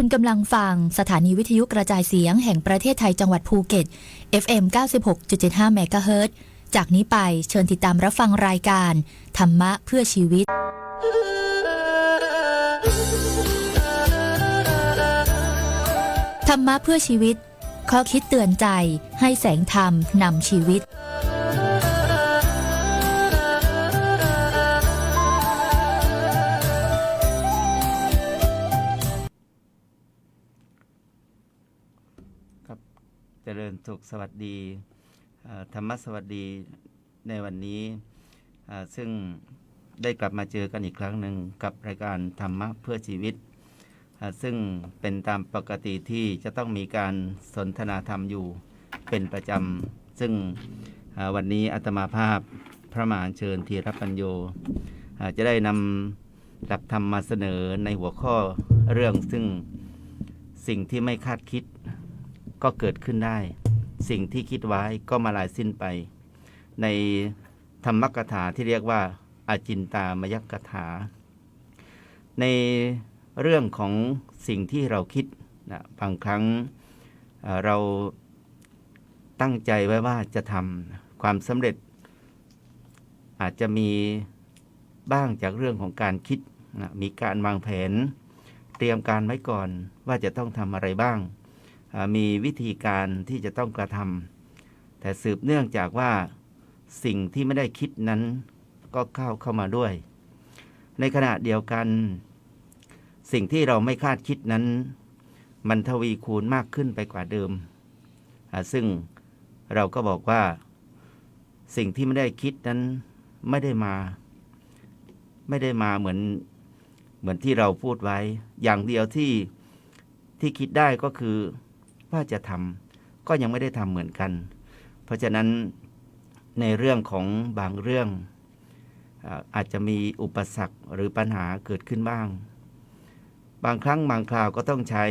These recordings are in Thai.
คุณกำลังฟังสถานีวิทยุกระจายเสียงแห่งประเทศไทยจังหวัดภูเก็ต FM 96.75เมกะเฮิรตจากนี้ไปเชิญติดตามรับฟังรายการ ธรรมะเพื่อชีวิต ธรรมะเพื่อชีวิต ข้อคิดเตือนใจให้แสงธรรมนำชีวิต เจริญสุขสวัสดีธรรมสวัสดีในวันนี้ ซึ่งได้กลับมาเจอกันอีกครั้งหนึ่งกับรายการธรรมะเพื่อชีวิต ซึ่งเป็นตามปกติที่จะต้องมีการสนทนาธรรมอยู่เป็นประจำ ซึ่งวันนี้อาตมาภาพพระมหาเชิญธีรปัญโยจะได้นำหลักธรรมมาเสนอในหัวข้อเรื่องซึ่งสิ่งที่ไม่คาดคิด ก็เกิดขึ้นได้ สิ่งที่คิดไว้ก็มาลายสิ้นไป ในธรรมกถาที่เรียกว่าอาจินตามยกถา ในเรื่องของสิ่งที่เราคิดนะบางครั้งเราตั้งใจไว้ว่าจะทำความสำเร็จ อาจจะมีบ้างจากเรื่องของการคิดนะมีการวางแผน เตรียมการไว้ก่อนว่าจะต้องทำอะไรบ้าง มีวิธีการที่จะต้องกระทำแต่สืบเนื่องจากว่าสิ่งที่ไม่ได้คิดนั้นก็เข้าเข้ามาด้วย ในขณะเดียวกัน สิ่งที่เราไม่คาดคิดนั้น มันทวีคูณมากขึ้นไปกว่าเดิม ซึ่งเราก็บอกว่า สิ่งที่ไม่ได้คิดนั้นไม่ได้มา ไม่ได้มาเหมือนเหมือนที่เราพูดไว้ อย่างเดียวที่ที่คิดได้ก็คือ ว่าจะทำก็ยังไม่ได้ทำเหมือนกัน เพราะฉะนั้นในเรื่องของบางเรื่องอาจจะมีอุปสรรคหรือปัญหาเกิดขึ้นบ้าง บางครั้งบางคราวก็ต้องใช้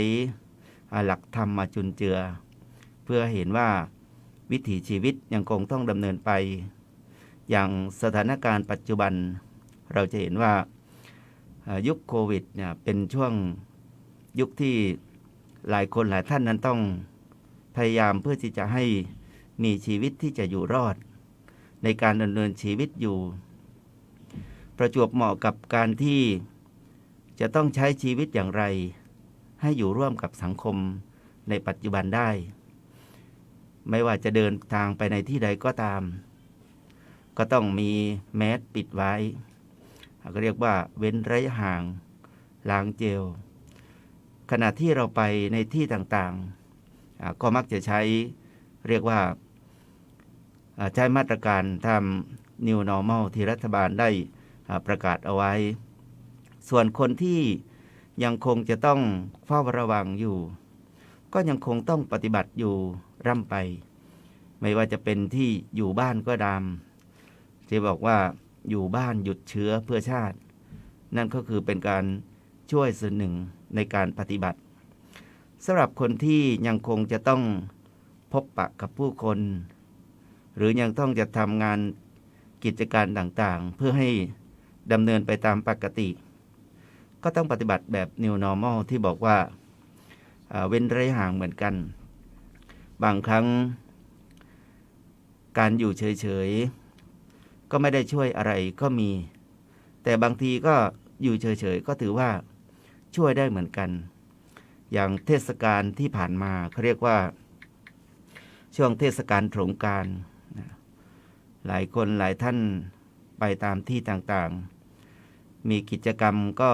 หลักธรรมมาจุนเจือ เพื่อเห็นว่าวิถีชีวิตยังคงต้องดำเนินไป อย่างสถานการณ์ปัจจุบัน เราจะเห็นว่ายุคโควิดเนี่ยเป็นช่วงยุคที่ หลายคนหลายท่านนั้นต้องพยายามเพื่อที่จะให้มีชีวิตที่จะอยู่รอด ในการดำเนินชีวิตอยู่ ประจวบเหมาะกับการที่จะต้องใช้ชีวิตอย่างไร ให้อยู่ร่วมกับสังคมในปัจจุบันได้ ไม่ว่าจะเดินทางไปในที่ใดก็ตาม ก็ต้องมีแมสปิดไว้ก็เรียกว่าเว้นระยะห่างล้างเจล ขณะที่เราไปในที่ต่างๆ ก็มักจะใช้เรียกว่าใช้มาตรการทำ New Normal ที่รัฐบาลได้ประกาศเอาไว้ ส่วนคนที่ยังคงจะต้องเฝ้าระวังอยู่ ก็ยังคงต้องปฏิบัติอยู่ร่ำไป ไม่ว่าจะเป็นที่อยู่บ้านก็ตามที่บอกว่าอยู่บ้านหยุดเชื้อเพื่อชาติ นั่นก็คือเป็นการช่วยส่วนหนึ่ง ในการปฏิบัติสำหรับคนที่ยังคงจะต้องพบปะกับผู้คน หรือยังต้องจะทำงานกิจการต่างๆ เพื่อให้ดำเนินไปตามปกติ ก็ต้องปฏิบัติแบบ New Normal ที่บอกว่าอ่าเว้นระยะห่างเหมือนกัน บางครั้ง การอยู่เฉยๆ ก็ไม่ได้ช่วยอะไรก็มี แต่บางทีก็อยู่เฉยๆ ก็ถือว่า ช่วยได้เหมือนกัน อย่างเทศกาลที่ผ่านมาเขาเรียกว่า ช่วงเทศกาลสงการหลายคนหลายท่านไปตามที่ต่างๆ มีกิจกรรมก็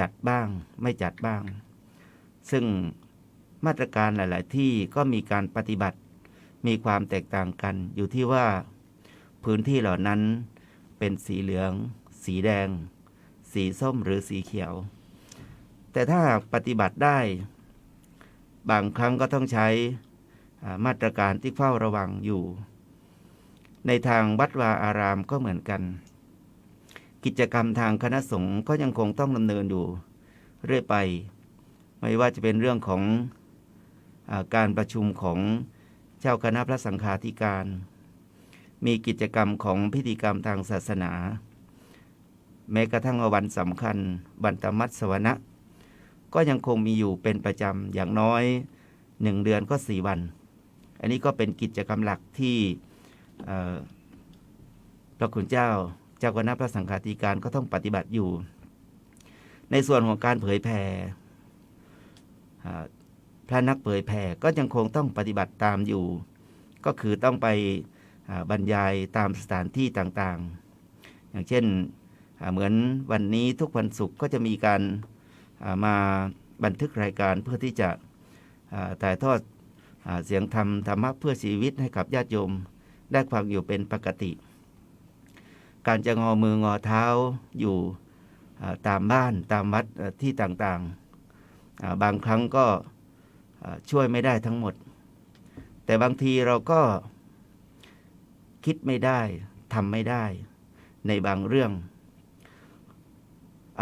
จัดบ้างไม่จัดบ้าง ซึ่งมาตรการหลาย ๆ ที่ก็มีการปฏิบัติมีความแตกต่างกัน อยู่ที่ว่าพื้นที่เหล่านั้นเป็นสีเหลือง สีแดง สีส้มหรือสีเขียว แต่ถ้าหากปฏิบัติได้ บางครั้งก็ต้องใช้มาตรการที่เฝ้าระวังอยู่ ในทางวัดวาอารามก็เหมือนกัน กิจกรรมทางคณะสงฆ์ก็ยังคงต้องดำเนินอยู่เรื่อยไป ไม่ว่าจะเป็นเรื่องของอการประชุมของเจ้าคณะพระสังฆาธิการ มีกิจกรรมของพิธีกรรมทางศาสนา แม้กระทั่งวันสำคัญวันตมัตสวนะ ก็ยังคงมีอยู่เป็นประจำอย่างน้อยหนึ่งเดือนก็สี่วัน อันนี้ก็เป็นกิจกรรมหลักที่พระคุณเจ้าเจ้าคณะพระสังฆาธิการก็ต้องปฏิบัติอยู่ ในส่วนของการเผยแผ่พระนักเผยแผ่ก็ยังคงต้องปฏิบัติตามอยู่ ก็คือต้องไปบรรยายตามสถานที่ต่างๆ อย่างเช่นเหมือนวันนี้ทุกวันศุกร์ก็จะมีการ มาบันทึกรายการเพื่อที่จะถ่ายทอดเสียงธรรมธรรมะเพื่อชีวิตให้กับญาติโยมได้ฟังอยู่เป็นปกติ การจะงอมืองอเท้าอยู่ตามบ้านตามวัดที่ต่างๆ บางครั้งก็ช่วยไม่ได้ทั้งหมด แต่บางทีเราก็คิดไม่ได้ทำไม่ได้ในบางเรื่อง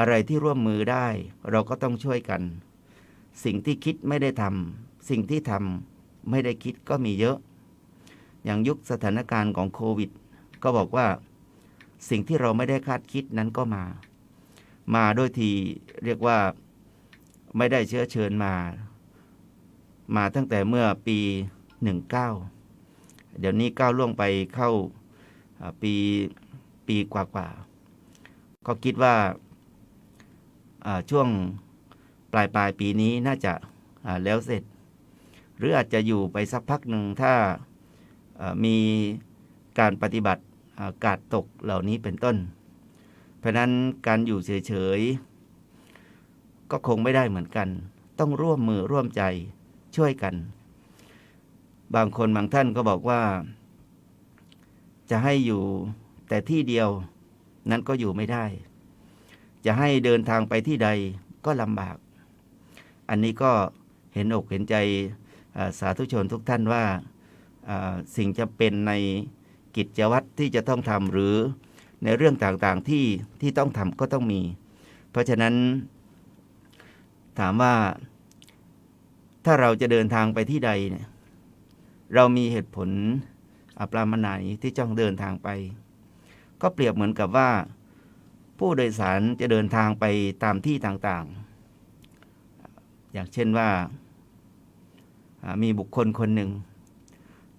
อะไรที่ร่วมมือได้เราก็ต้องช่วยกัน สิ่งที่คิดไม่ได้ทำสิ่งที่ทำไม่ได้คิดก็มีเยอะ อย่างยุคสถานการณ์ของโควิด ก็บอกว่า สิ่งที่เราไม่ได้คาดคิดนั้นก็มา มาโดยทีเรียกว่าไม่ได้เชื้อเชิญมา มาตั้งแต่เมื่อปี 19 เดี๋ยวนี้ก้าวล่วงไปเข้าปีปีกว่าๆก็คิดว่า ช่วงปลายปลายปีนี้น่าจะแล้วเสร็จ หรืออาจจะอยู่ไปสักพักหนึ่งถ้ามีการปฏิบัติากาดตกเหล่านี้เป็นต้น เพราะนั้นการอยู่เฉยๆ ก็คงไม่ได้เหมือนกัน ต้องร่วมมือร่วมใจช่วยกัน บางคนบางท่านก็บอกว่า จะให้อยู่แต่ที่เดียวนั้นก็อยู่ไม่ได้ จะให้เดินทางไปที่ใดก็ลำบาก อันนี้ก็เห็นอกเห็นใจสาธุชนทุกท่านว่าสิ่งจะเป็นในกิจวัตรที่จะต้องทำหรือในเรื่องต่างๆที่ที่ต้องทำก็ต้องมี เพราะฉะนั้น ถามว่า ถ้าเราจะเดินทางไปที่ใดเนี่ยเรามีเหตุผลอปรามไหนที่จ้องเดินทางไป ก็เปรียบเหมือนกับว่า ผู้โดยสารจะเดินทางไปตามที่ต่างๆ อย่างเช่นว่ามีบุคคลคนหนึ่ง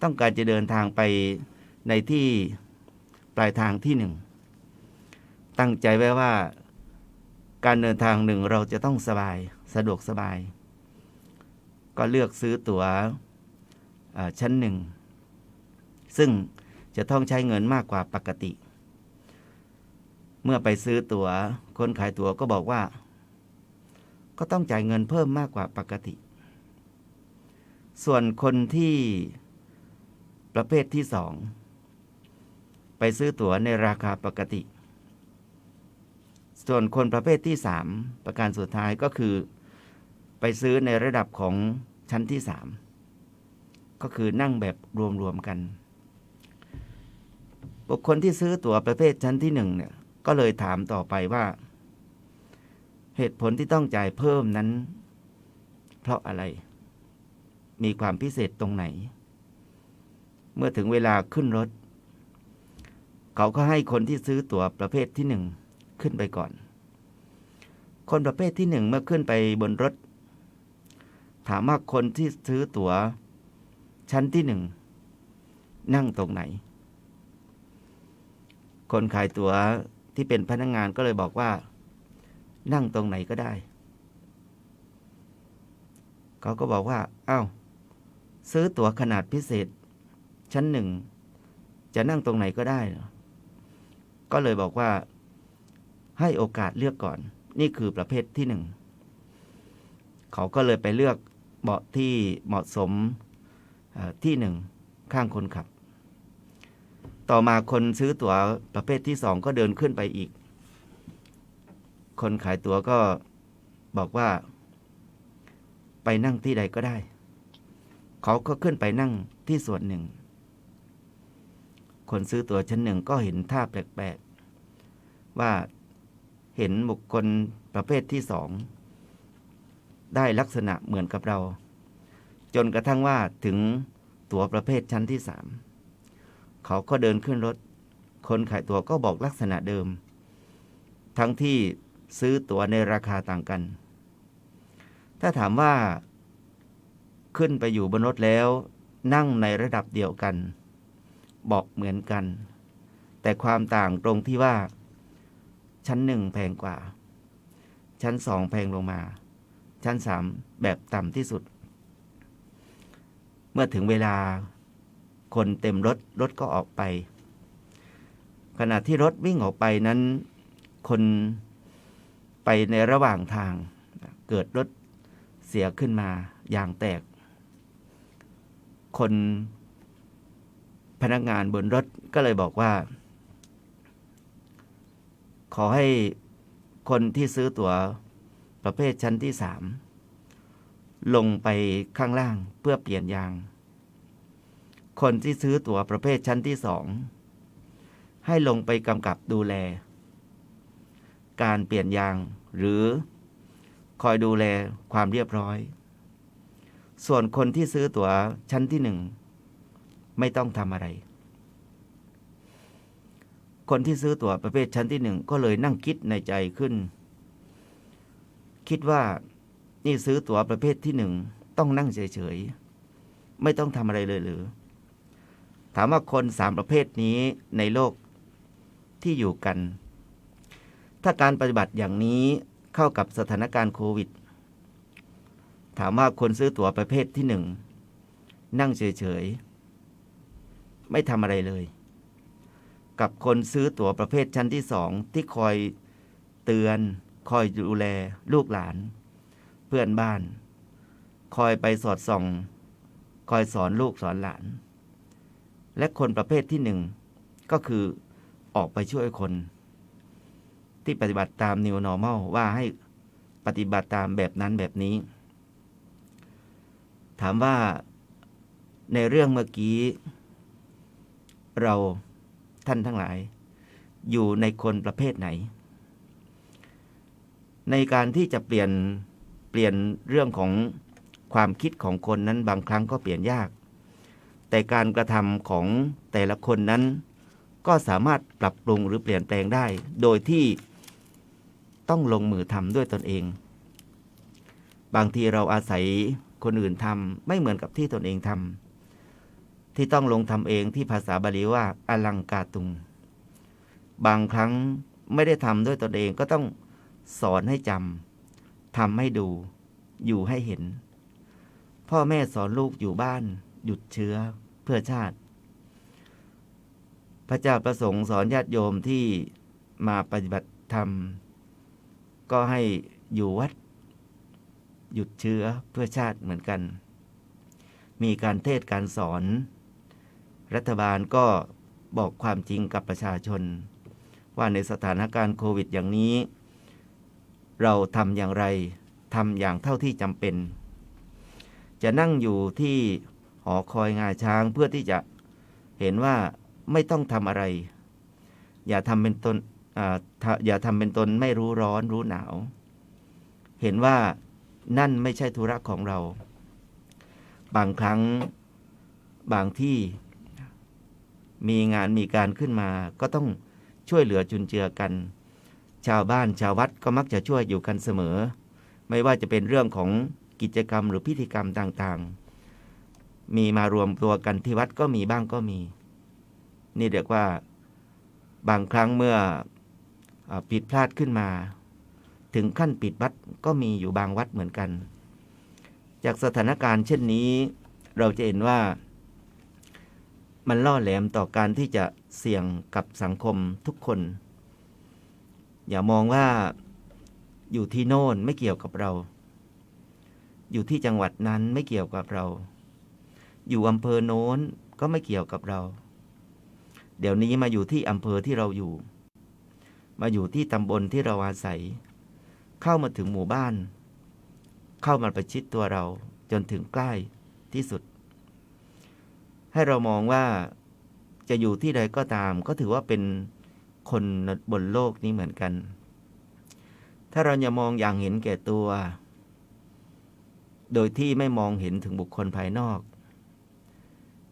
ต้องการจะเดินทางไปในที่ปลายทางที่หนึ่ง ตั้งใจไว้ว่าการเดินทางหนึ่งเราจะต้องสบายสะดวกสบาย ก็เลือกซื้อตั๋วชั้นหนึ่ง ซึ่งจะต้องใช้เงินมากกว่าปกติเเมื่อไปซื้อตัว๋ว คนขายตั๋วก็บอกว่า ก็ต้องจ่ายเงินเพิ่มมากกว่าปกติ ส่วนคนที่ประเภทที่สองไปซื้อตั๋วในราคาปกติ ส่วนคนประเภทที่สามประการสุดท้ายก็คือ ไปซื้อในระดับของชั้นที่สามก็คือนั่งแบบรวมๆกัน บุคคลที่ซื้อตั๋วประเภทชั้นที่หนึ่งเนี่ย ก็เลยถามต่อไปว่า เหตุผลที่ต้องจ่ายเพิ่มนั้น เพราะอะไร มีความพิเศษตรงไหน เมื่อถึงเวลาขึ้นรถ เขาก็ให้คนที่ซื้อตั๋วประเภทที่หนึ่งขึ้นไปก่อน คนประเภทที่หนึ่งเมื่อขึ้นไปบนรถ ถามว่าคนที่ซื้อตั๋ว ชั้นที่หนึ่งนั่งตรงไหน คนขายตั๋ว ที่เป็นพนักงงานก็เลยบอกว่า นั่งตรงไหนก็ได้ เขาก็บอกว่าอ้าวซื้อตั๋วขนาดพิเศษ ชั้นหนึ่ง จะนั่งตรงไหนก็ได้ ก็เลยบอกว่า ให้โอกาสเลือกก่อน นี่คือประเภทที่หนึ่ง เขาก็เลยไปเลือกเบาะที่เหมาะสมที่หนึ่งข้างคนขับ ต่อมาคนซื้อตั๋วประเภทที่สองก็เดินขึ้นไปอีก คนขายตั๋วก็บอกว่า ไปนั่งที่ใดก็ได้ เขาก็ขึ้นไปนั่งที่ส่วนหนึ่ง คนซื้อตั๋วชั้นหนึ่งก็เห็นท่าแปลกๆ ว่าเห็นบุคคลประเภทที่สอง ได้ลักษณะเหมือนกับเรา จนกระทั่งว่าถึงตั๋วประเภทชั้นที่สาม เขาก็เดินขึ้นรถ คนขายตั๋วก็บอกลักษณะเดิม ทั้งที่ซื้อตั๋วในราคาต่างกัน ถ้าถามว่าขึ้นไปอยู่บนรถแล้ว นั่งในระดับเดียวกันบาะเหมือนกัน แต่ความต่างตรงที่ว่า ชั้นหนึ่งแพงกว่า ชั้นสองแพงลงมา ชั้นสามแบบต่ำที่สุด เมื่อถึงเวลา คนเต็มรถรถก็ออกไป ขณะที่รถวิ่งออกไปนั้น คนไปในระหว่างทาง เกิดรถเสียขึ้นมายางแตก คนพนักงานบนรถก็เลยบอกว่า ขอให้คนที่ซื้อตั๋วประเภทชั้นที่สามลงไปข้างล่างเพื่อเปลี่ยนยาง คนที่ซื้อตั๋วประเภทชั้นที่สองให้ลงไปกำกับดูแล การเปลี่ยนยางหรือคอยดูแลความเรียบร้อย ส่วนคนที่ซื้อตั๋วชั้นที่หนึ่งไม่ต้องทำอะไร คนที่ซื้อตั๋วประเภทชั้นที่หนึ่งก็เลยนั่งคิดในใจขึ้น คิดว่านี่ซื้อตั๋วประเภทที่หนึ่งต้องนั่งเฉยๆ ไม่ต้องทำอะไรเลยหรือ ถามว่าคนสามประเภทนี้ในโลกที่อยู่กัน ถ้าการปฏิบัติอย่างนี้เข้ากับสถานการณ์โควิด ถามว่าคนซื้อตั๋วประเภทที่หนึ่งนั่งเฉยๆ ไม่ทำอะไรเลย กับคนซื้อตั๋วประเภทชั้นที่สองที่คอยเตือน คอยดูแล ลูกหลาน เพื่อนบ้าน คอยไปสอดส่อง คอยสอนลูกสอนหลาน และคนประเภทที่หนึ่งก็คือออกไปช่วยคน ที่ปฏิบัติตาม New Normal ว่าให้ปฏิบัติตามแบบนั้นแบบนี้ ถามว่าในเรื่องเมื่อกี้ เราท่านทั้งหลาย อยู่ในคนประเภทไหน ในการที่จะเปลี่ยนเปลี่ยนเรื่องของความคิดของคนนั้นบางครั้งก็เปลี่ยนยาก แต่การกระทำของแต่ละคนนั้น ก็สามารถปรับปรุงหรือเปลี่ยนแปลงได้ โดยที่ต้องลงมือทำด้วยตนเอง บางทีเราอาศัยคนอื่นทำไม่เหมือนกับที่ตนเองทำที่ต้องลงทำเองที่ภาษาบาลีว่าอลังกาตุง บางครั้งไม่ได้ทำด้วยตนเองก็ต้องสอนให้จำทำให้ดู อยู่ให้เห็น พ่อแม่สอนลูกอยู่บ้าน หยุดเชื้อ เพื่อชาติ พระเจ้าประสงค์สอนญาติโยมที่มาปฏิบัติธรรม ก็ให้อยู่วัด หยุดเชื้อเพื่อชาติเหมือนกัน มีการเทศการสอน รัฐบาลก็บอกความจริงกับประชาชน ว่าในสถานการณ์โควิดอย่างนี้ เราทำอย่างไรทำอย่างเท่าที่จำเป็น จะนั่งอยู่ที่ หอคอยงาช้างเพื่อที่จะเห็นว่าไม่ต้องทำอะไร อย่าทำเป็นตนออย่าทำเป็นตนไม่รู้ร้อนรู้หนาว เห็นว่านั่นไม่ใช่ธุระของเรา บางครั้งบางที่มีงานมีการขึ้นมา ก็ต้องช่วยเหลือจุนเจือกัน ชาวบ้านชาววัดก็มักจะช่วยอยู่กันเสมอ ไม่ว่าจะเป็นเรื่องของกิจกรรมหรือพิธีกรรมต่างๆ มีมารวมตัวกันที่วัดก็มีบ้างก็มี นี่เรียกว่าบางครั้งเมื่ออผิดพลาดขึ้นมา ถึงขั้นปิดวัดก็มีอยู่บางวัดเหมือนกัน จากสถานการณ์เช่นนี้ เราจะเห็นว่า มันล่อแหลมต่อการที่จะเสี่ยงกับสังคมทุกคน อย่ามองว่าอยู่ที่โน่นไม่เกี่ยวกับเรา อยู่ที่จังหวัดนั้นไม่เกี่ยวกับเรา อยู่อำเภอโน้นก็ไม่เกี่ยวกับเรา เดี๋ยวนี้มาอยู่ที่อำเภอที่เราอยู่ มาอยู่ที่ตำบลที่เราอาศัย เข้ามาถึงหมู่บ้าน เข้ามาประชิดตัวเราจนถึงใกล้ที่สุด ให้เรามองว่าจะอยู่ที่ใดก็ตาม ก็ถือว่าเป็นคนบนโลกนี้เหมือนกัน ถ้าเราอย่ามองอย่างเห็นแก่ตัว โดยที่ไม่มองเห็นถึงบุคคลภายนอก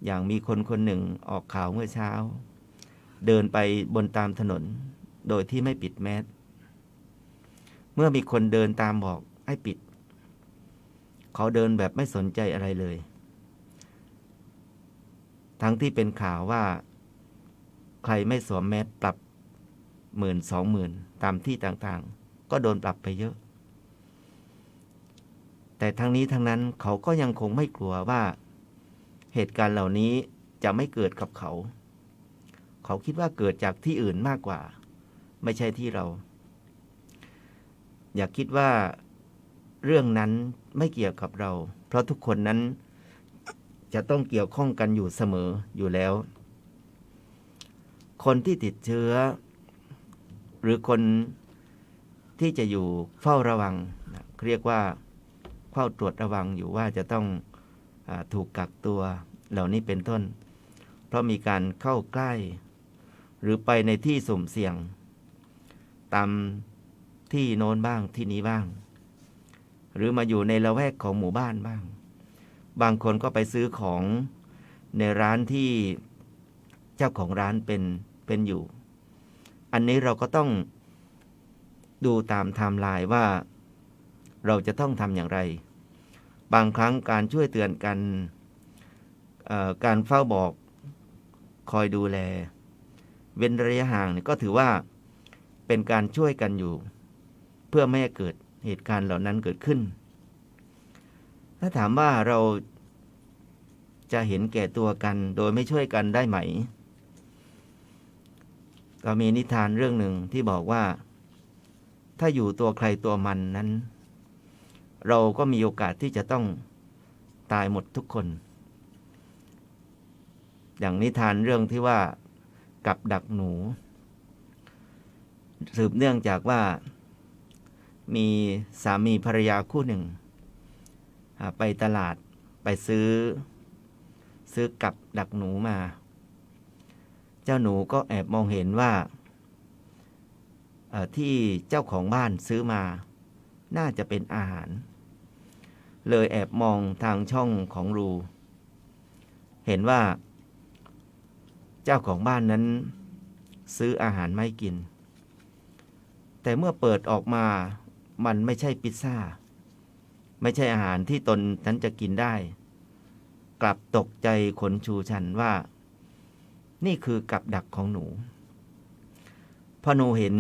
อย่างมีคนคนหนึ่งออกข่าวเมื่อเช้า เดินไปบนตามถนน โดยที่ไม่ปิดแมสเมื่อมีคนเดินตามบอกให้ปิด เขาเดินแบบไม่สนใจอะไรเลย ทั้งที่เป็นข่าวว่า ใครไม่สวมแมสปรับหมื่นสองหมื่นตามที่ต่างๆ ก็โดนปรับไปเยอะ แต่ทั้งนี้ทั้งนั้นเขาก็ยังคงไม่กลัวว่า เหตุการณ์เหล่านี้จะไม่เกิดกับเขา เขาคิดว่าเกิดจากที่อื่นมากกว่า ไม่ใช่ที่เรา อย่าคิดว่าเรื่องนั้นไม่เกี่ยวกับเรา เพราะทุกคนนั้นจะต้องเกี่ยวข้องกันอยู่เสมออยู่แล้ว คนที่ติดเชื้อ หรือคนที่จะอยู่เฝ้าระวังเรียกว่าเฝ้าตรวจระวังอยู่ว่าจะต้อง ถูกกักตัวเหล่านี้เป็นต้น เพราะมีการเข้าใกล้ หรือไปในที่สุ่มเสี่ยง ตามที่โน้นบ้างที่นี้บ้าง หรือมาอยู่ในละแวกของหมู่บ้านบ้าง บางคนก็ไปซื้อของในร้านที่เจ้าของร้านเป็นเป็นอยู่ อันนี้เราก็ต้องดูตามไทม์ไลน์ว่าเราจะต้องทำอย่างไร บางครั้งการช่วยเตือนกัน การเฝ้าบอกคอยดูแล เว้นระยะห่างก็ถือว่าเป็นการช่วยกันอยู่ เพื่อไม่ให้เกิดเหตุการณ์เหล่านั้นเกิดขึ้น ถ้าถามว่าเราจะเห็นแก่ตัวกันโดยไม่ช่วยกันได้ไหม ก็มีนิทานเรื่องหนึ่งที่บอกว่า ถ้าอยู่ตัวใครตัวมันนั้น เราก็มีโอกาสที่จะต้องตายหมดทุกคน อย่างนิทานเรื่องที่ว่ากับดักหนู สืบเนื่องจากว่ามีสามีภรรยาคู่หนึ่ง ไปตลาดไปซื้อ ซื้อกับดักหนูมา เจ้าหนูก็แอบมองเห็นว่าที่เจ้าของบ้านซื้อมา น่าจะเป็นอาหาร เลยแอบมองทางช่องของรู เห็นว่า เจ้าของบ้านนั้น ซื้ออาหารไม่กิน แต่เมื่อเปิดออกมามันไม่ใช่พิซซ่า ไม่ใช่อาหารที่ตนนั้นจะกินได้ กลับตกใจขนชูชันว่า นี่คือกับดักของหนูพอหนูเห็น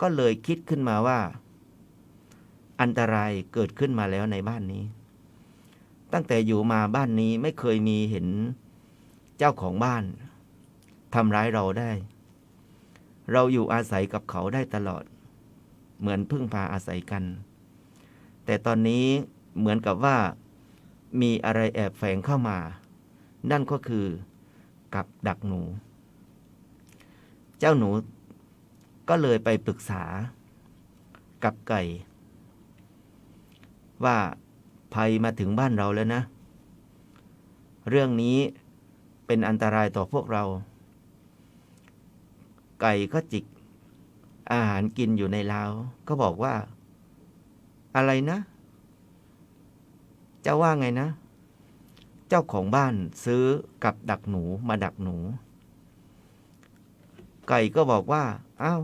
ก็เลยคิดขึ้นมาว่า อันตรายเกิดขึ้นมาแล้วในบ้านนี้ ตั้งแต่อยู่มาบ้านนี้ไม่เคยมีเห็นเจ้าของบ้านทำร้ายเราได้ เราอยู่อาศัยกับเขาได้ตลอด เหมือนพึ่งพาอาศัยกัน แต่ตอนนี้เหมือนกับว่ามีอะไรแอบแฝงเข้ามา นั่นก็คือกับดักหนู เจ้าหนูก็เลยไปปรึกษากับไก่ ว่าภัยมาถึงบ้านเราแล้วนะ เรื่องนี้เป็นอันตรายต่อพวกเรา ไก่ก็จิก อาหารกินอยู่ในลาว ก็บอกว่า อะไรนะ เจ้าว่าไงนะ เจ้าของบ้านซื้อกับดักหนูมาดักหนู ไก่ก็บอกว่า อ้าว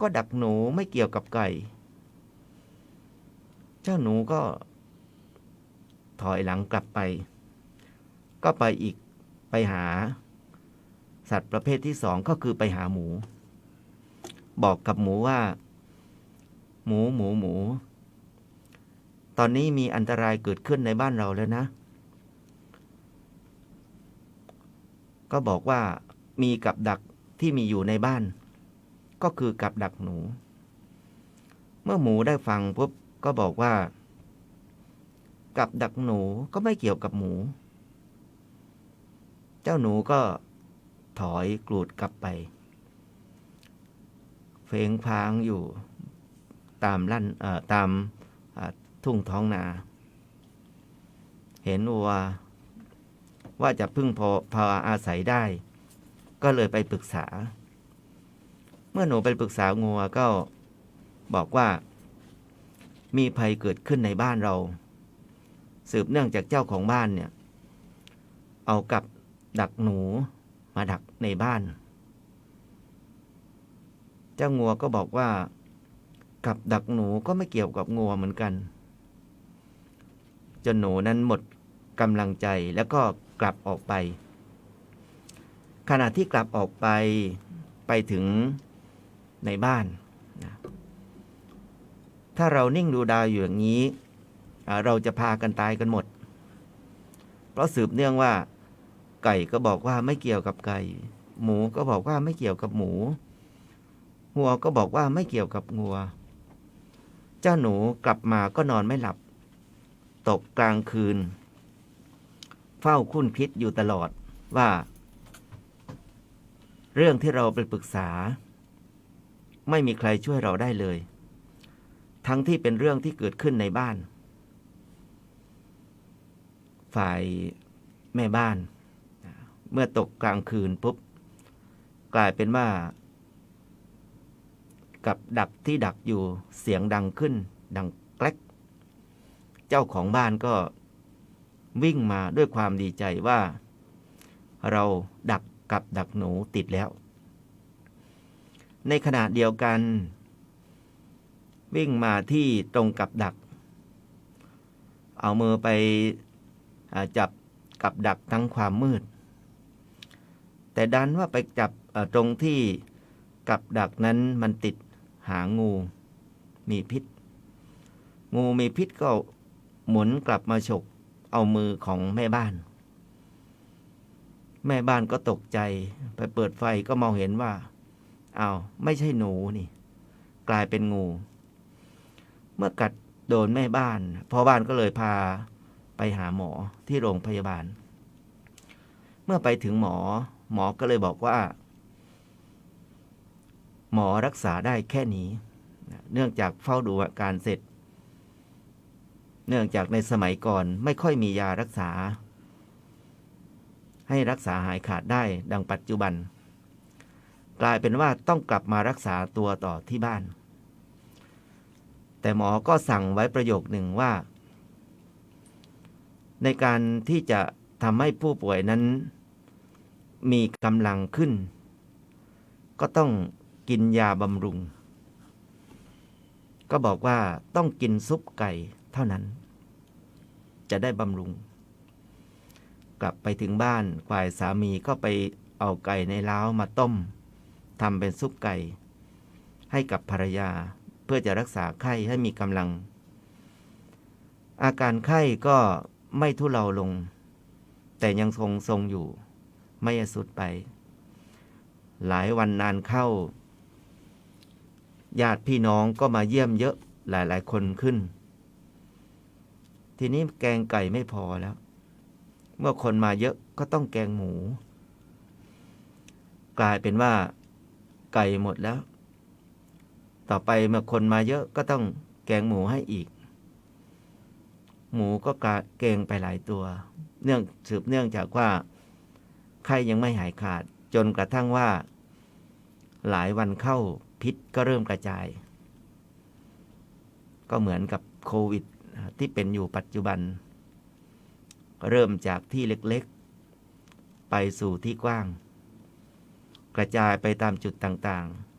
ก็ดักหนูไม่เกี่ยวกับไก่ เจ้าหนูก็ ถอยหลังกลับไป ก็ไปอีกไปหา สัตว์ประเภทที่สองก็คือไปหาหมู บอกกับหมูว่า หมูหมูหมู ตอนนี้มีอันตรายเกิดขึ้นในบ้านเราแล้วนะ ก็บอกว่ามีกับดักที่มีอยู่ในบ้าน ก็คือกับดักหนู เมื่อหมูได้ฟังปุ๊บ ก็บอกว่า กับดักหนูก็ไม่เกี่ยวกับหมู เจ้าหนูก็ถอยกรูดกลับไป เฟงพางอยู่ตามลั่นเอ่อตามทุ่งท้องนา เห็นวัวว่าจะพึ่งพอพออาศัยได้ ก็เลยไปปรึกษา เมื่อหนูไปปรึกษางัวก็บอกว่า มีภัยเกิดขึ้นในบ้านเรา สืบเนื่องจากเจ้าของบ้านเนี่ย เอากับดักหนูมาดักในบ้าน เจ้างัวก็บอกว่า กับดักหนูก็ไม่เกี่ยวกับงัวเหมือนกัน จนหนูนั้นหมดกำลังใจแล้วก็กลับออกไป ขณะที่กลับออกไปไปถึงในบ้าน ถ้าเรานิ่งดูดาวอยู่อย่างนี้ เราจะพากันตายกันหมด เพราะสืบเนื่องว่า ไก่ก็บอกว่าไม่เกี่ยวกับไก่ หมูก็บอกว่าไม่เกี่ยวกับหมูงัวก็บอกว่าไม่เกี่ยวกับงัว เจ้าหนูกลับมาก็นอนไม่หลับ ตกกลางคืน เฝ้าคุ้นคิดอยู่ตลอดว่า เรื่องที่เราไปปรึกษา ไม่มีใครช่วยเราได้เลย ทั้งที่เป็นเรื่องที่เกิดขึ้นในบ้าน ฝ่ายแม่บ้าน เมื่อตกกลางคืนปุ๊บ กลายเป็นว่า กับดักที่ดักอยู่เสียงดังขึ้น ดังแกลกเจ้าของบ้านก็วิ่งมาด้วยความดีใจว่า เราดักกับดักหนูติดแล้ว ในขณะเดียวกัน วิ่งมาที่ตรงกับดัก เอามือไปจับกับดักทั้งความมืด แต่ดันว่าไปจับตรงที่กับดักนั้นมันติดหางงู มีพิษ งูมีพิษก็หมุนกลับมาฉกเอามือของแม่บ้าน แม่บ้านก็ตกใจไปเปิดไฟก็มองเห็นว่าอ้าวไม่ใช่หนูนี่ กลายเป็นงู เมื่อกัดโดนแม่บ้านพ่อบ้านก็เลยพาไปหาหมอที่โรงพยาบาล เมื่อไปถึงหมอ หมอก็เลยบอกว่า หมอรักษาได้แค่นี้ เนื่องจากเฝ้าดูอาการเสร็จ เนื่องจากในสมัยก่อนไม่ค่อยมียารักษา ให้รักษาหายขาดได้ดังปัจจุบัน กลายเป็นว่าต้องกลับมารักษาตัวต่อที่บ้าน แต่หมอก็สั่งไว้ประโยคหนึ่งว่า ในการที่จะทำให้ผู้ป่วยนั้น มีกำลังขึ้น ก็ต้องกินยาบำรุง ก็บอกว่าต้องกินซุปไก่เท่านั้น จะได้บำรุง กลับไปถึงบ้านฝ่ายสามีก็ไปเอาไก่ในเล้ามาต้มทำเป็นซุปไก่ ให้กับภรรยา พื่อจะรักษาไข้ให้มีกำลัง อาการไข้ก็ไม่ทุเลาลง แต่ยังทรงทรงอยู่ ไม่สุดไป หลายวันนานเข้า ญาติพี่น้องก็มาเยี่ยมเยอะหลายๆคนขึ้น ทีนี้แกงไก่ไม่พอแล้ว เมื่อคนมาเยอะก็ต้องแกงหมู กลายเป็นว่าไก่หมดแล้ว ต่อไปเมื่อคนมาเยอะก็ต้องแกงหมูให้อีก หมูก็กเกงไปหลายตัว เนื่องสืบเนื่องจากว่าไข้ยังไม่หายขาด จนกระทั่งว่า หลายวันเข้าพิษก็เริ่มกระจาย ก็เหมือนกับโควิด ที่เป็นอยู่ปัจจุบัน เริ่มจากที่เล็กๆ ไปสู่ที่กว้าง กระจายไปตามจุดต่างๆ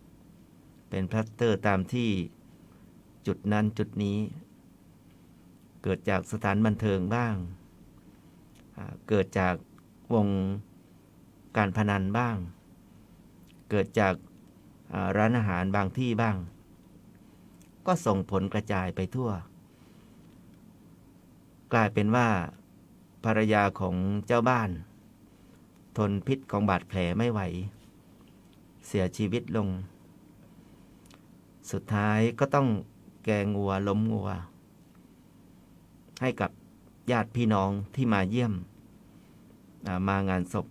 เป็นพลัสเตอร์ตามที่จุดนั้นจุดนี้ เกิดจากสถานบันเทิงบ้าง เกิดจากวงการพนันบ้าง เกิดจากร้านอาหารบางที่บ้าง ก็ส่งผลกระจายไปทั่ว กลายเป็นว่าภรรยาของเจ้าบ้าน ทนพิษของบาดแผลไม่ไหว เสียชีวิตลง สุดท้ายก็ต้องแกงงัวล้มงัว ให้กับญาติพี่น้องที่มาเยี่ยม มางานศพ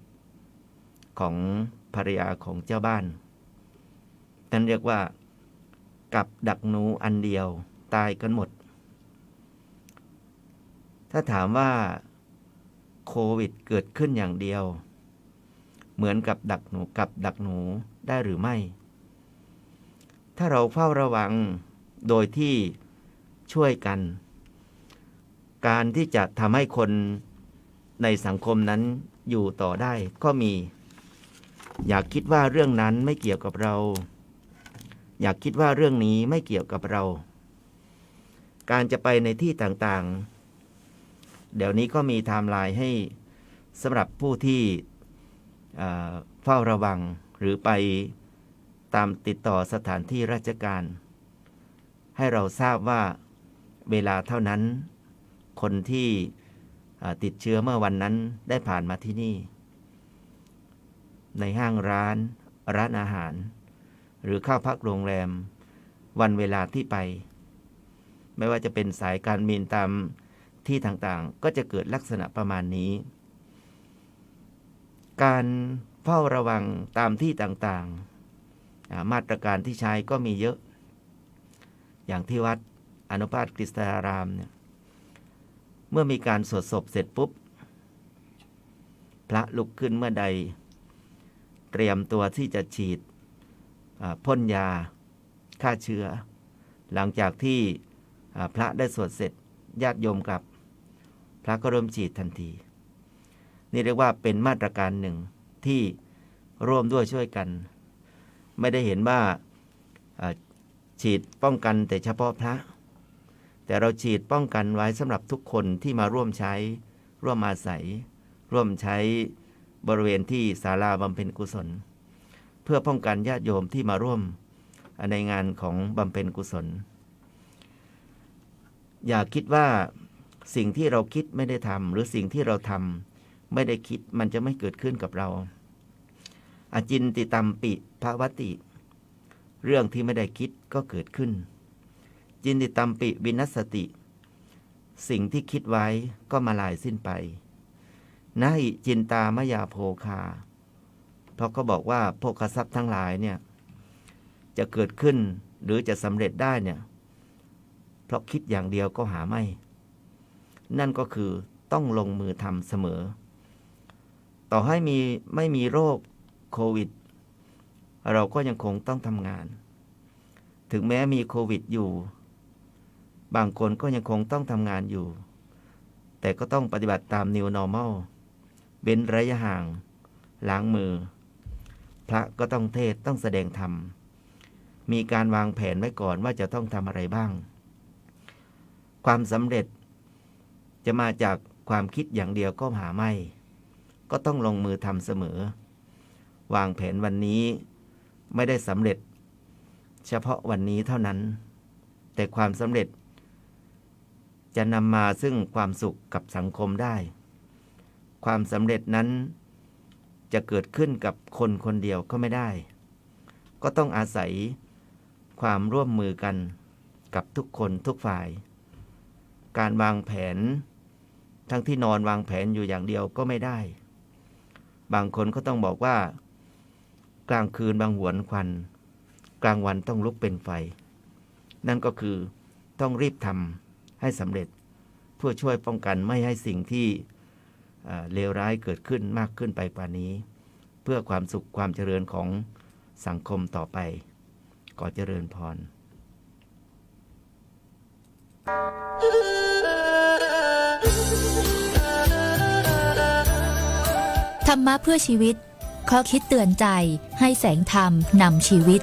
ของภรรยาของเจ้าบ้านนั่นเรียกว่ากับดักหนูอันเดียวตายกันหมด ถ้าถามว่าโควิดเกิดขึ้นอย่างเดียว เหมือนกับดักหนูกับดักหนูได้หรือไม่ ถ้าเราเฝ้าระวังโดยที่ช่วยกัน การที่จะทำให้คนในสังคมนั้นอยู่ต่อได้ก็มี อยากคิดว่าเรื่องนั้นไม่เกี่ยวกับเรา อยากคิดว่าเรื่องนี้ไม่เกี่ยวกับเรา การจะไปในที่ต่างๆ เดี๋ยวนี้ก็มีไทม์ไลน์ให้สำหรับผู้ที่เฝ้าระวังหรือไป ตามติดต่อสถานที่ราชการ ให้เราทราบว่าเวลาเท่านั้น คนที่ติดเชื้อเมื่อวันนั้นได้ผ่านมาที่นี่ ในห้างร้าน ร้านอาหาร หรือเข้าพักโรงแรม วันเวลาที่ไป ไม่ว่าจะเป็นสายการบินตามที่ต่างๆ ก็จะเกิดลักษณะประมาณนี้ การเฝ้าระวังตามที่ต่างๆ มาตรการที่ใช้ก็มีเยอะ อย่างที่วัดอนุภาสกฤษารามเนี่ยเมื่อมีการสวดศพเสร็จปุ๊บ พระลุกขึ้นเมื่อใด เตรียมตัวที่จะฉีดพ่นยาฆ่าเชื้อ หลังจากที่พระได้สวดเสร็จญาติโยมกลับ พระก็เริ่มฉีดทันที นี่เรียกว่าเป็นมาตรการหนึ่งที่ร่วมด้วยช่วยกัน ไม่ได้เห็นว่าฉีดป้องกันแต่เฉพาะพระ แต่เราฉีดป้องกันไว้สำหรับทุกคนที่มาร่วมใช้ ร่วมอาศัย ร่วมใช้บริเวณที่ศาลาบำเพ็ญกุศล เพื่อป้องกันญาติโยมที่มาร่วมในงานของบำเพ็ญกุศล อย่าคิดว่าสิ่งที่เราคิดไม่ได้ทำหรือสิ่งที่เราทำไม่ได้คิดมันจะไม่เกิดขึ้นกับเราอาจินติตัมปิ ภาวติ เรื่องที่ไม่ได้คิดก็เกิดขึ้น จินติตัมปิวินัสสติ สิ่งที่คิดไว้ก็มาลายสิ้นไปนาหิจินตามยาโภคา เพราะก็บอกว่าโภคทรัพย์ทั้งหลายเนี่ย จะเกิดขึ้นหรือจะสำเร็จได้เนี่ย เพราะคิดอย่างเดียวก็หาไม่ นั่นก็คือต้องลงมือทำเสมอ ต่อให้มีไม่มีโรคโควิด เราก็ยังคงต้องทำงาน ถึงแม้มีโควิดอยู่ บางคนก็ยังคงต้องทำงานอยู่ แต่ก็ต้องปฏิบัติตาม New Normal เว้นระยะห่าง ล้างมือ พระก็ต้องเทศต้องแสดงธรรม มีการวางแผนไว้ก่อนว่าจะต้องทำอะไรบ้าง ความสำเร็จจะมาจากความคิดอย่างเดียวก็หาไม่ ก็ต้องลงมือทำเสมอ วางแผนวันนี้ ไม่ได้สำเร็จ เฉพาะวันนี้เท่านั้น แต่ความสำเร็จ จะนำมาซึ่งความสุขกับสังคมได้ ความสำเร็จนั้นจะเกิดขึ้นกับคนคนเดียวก็ไม่ได้ ก็ต้องอาศัยความร่วมมือกันกับทุกคนทุกฝ่าย การวางแผน ทั้งที่นอนวางแผนอยู่อย่างเดียวก็ไม่ได้ บางคนก็ต้องบอกว่า กลางคืนบางหวนควัน กลางวันต้องลุกเป็นไฟ นั่นก็คือต้องรีบทำให้สำเร็จเพื่อช่วยป้องกันไม่ให้สิ่งที่เลวร้ายเกิดขึ้นมากขึ้นไปกว่านี้ เพื่อความสุขความเจริญของสังคมต่อไปขอเจริญพร ธรรมะเพื่อชีวิต ข้อคิดเตือนใจให้แสงธรรมนำชีวิต